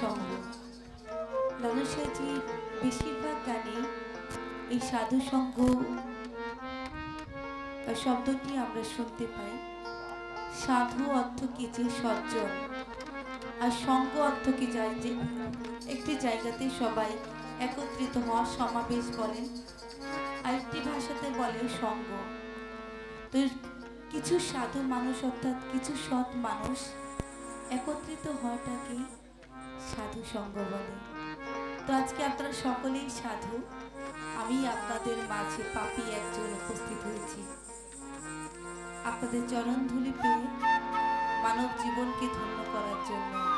সঙ্গ লালসাজি বেশিরভাগ গানে এই সাধু সঙ্গ শব্দটি আমরা শুনতে পাই। সাধু অর্থ কি যে সজ্জন, আর সঙ্গ অর্থ কি যায় যে একটি জায়গাতে সবাই একত্রিত হওয়ার সমাবেশ বলেন, আরেকটি ভাষাতে বলে সঙ্গ। তো কিছু সাধু মানুষ অর্থাৎ কিছু সৎ মানুষ একত্রিত হওয়াটাকে সাধু সঙ্গ বলে তো আজকে আপনারা সকলেই সাধু। আমি আপনাদের মাঝে পাপি একজন উপস্থিত হয়েছি। আপনাদের চরণ ধুলি পেয়ে মানব জীবনকে ধন্য করার জন্য।